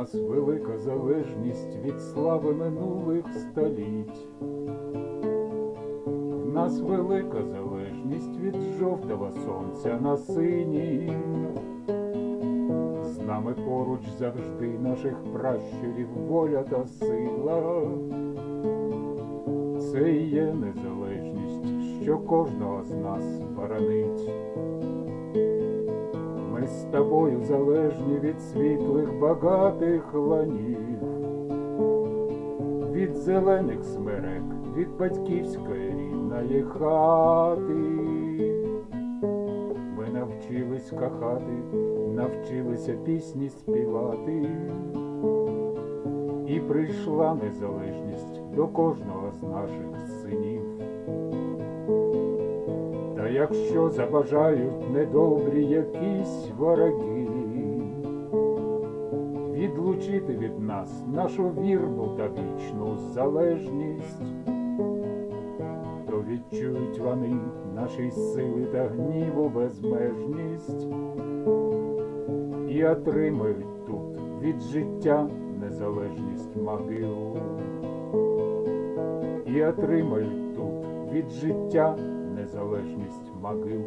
нас велика залежність від слави минулих століть. В нас велика залежність від жовтого сонця на синій. З нами поруч завжди наших пращурів воля та сила. Це і є незалежність, що кожного з нас боронить. Тобою залежні від світлих багатих ланів, від зелених смерек, від батьківської рідної хати. Ми навчились кохати, навчилися пісні співати, і прийшла незалежність до кожного з наших синів. Якщо забажають недобрі якісь вороги, відлучити від нас нашу вірну та вічну залежність, то відчують вони нашій сили та гніву безмежність. І отримають тут від життя незалежність могилу. І отримають тут від життя незалежність могил.